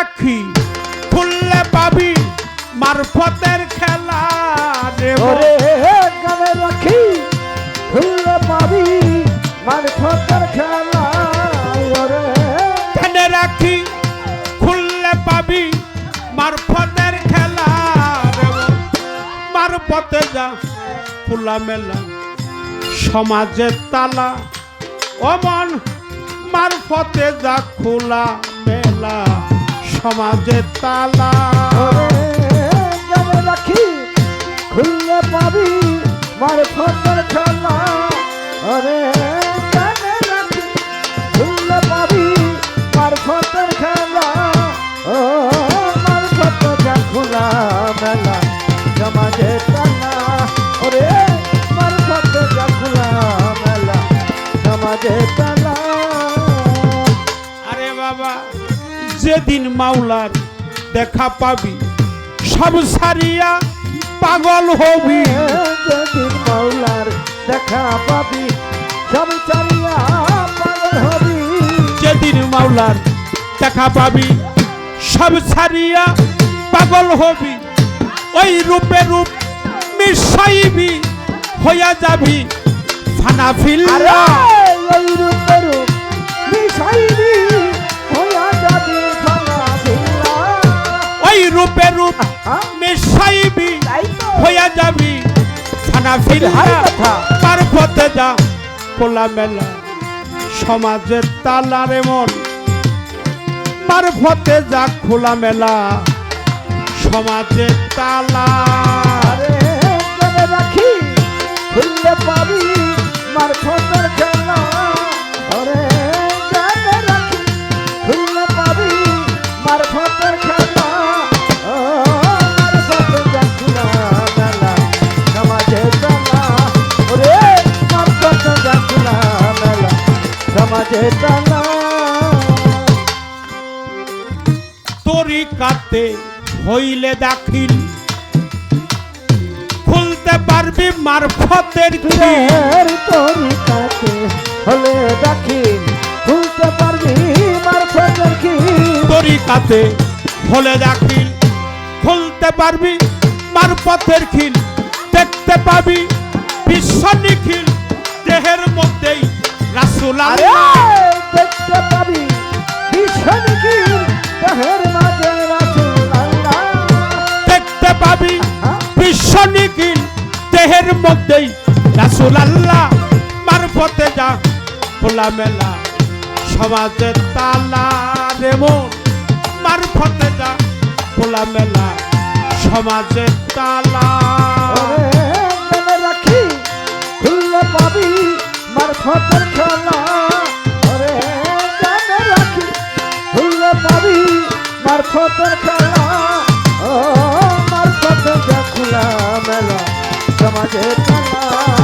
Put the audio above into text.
রাখি খুললে পাবি মারফতের খেলা রে গানে রাখি খুললে পাবি মারফতের খেলা রাখি খুললে পাবি মারফতের খেলা। মারফতে যা খোলা মেলা সমাজের তালা অমন মারফতে যা খোলা মেলা সমাজের তালা। রাখি? খুললে পাবি খুললে খেলা ও খোলা মেলা সমাজে ওরে খোলা মেলা সমাজে টানা আরে বাবা যেদিন মাওলার দেখা পাবি সব সারিয়া পাগল হবি। যেদিন মাওলার দেখা পাবি সব পাগল হবি। যেদিন মাওলার দেখা পাবি সব সারিয়া পাগল হবি। ওই রূপে রূপ মিশাইবি হইয়া যাবি ফানা আরে! ফিল্লা রূপে রূপ? মিশাইবি হইয়া যাবি। ফিল্লা হাই তার পথে যা। খোলা মেলা সমাজের তালারে মন মারফতে যা খোলা মেলা সমাজের তালা। টানা। তরিকাতে হইলে দাখিল। খুলতে পারবি মারফতের তরিকাতে হলে দাখিল। খুলতে পারবি মারফতের হলে দাখিল। খুলতে পারবি মারপথের খিল। দেখতে পাবি বিশ্ব নিখিল। দেহের মধ্যেই রাসুল দেখতে পাবি কি দেহের মাঝে রাসূল দেখতে পাবি হ্যাঁ? বিশ্ব দেহের মধ্যেই রাসুল আল্লাহ মারফতে যা খোলা মেলা সমাজের তালা রে মন। মারফতে যা খোলা মেলা সমাজের তালা খেলা। ওরে মনে রাখি মারফতের খেলা। ও যা খোলা মেলা সমাজে ওরে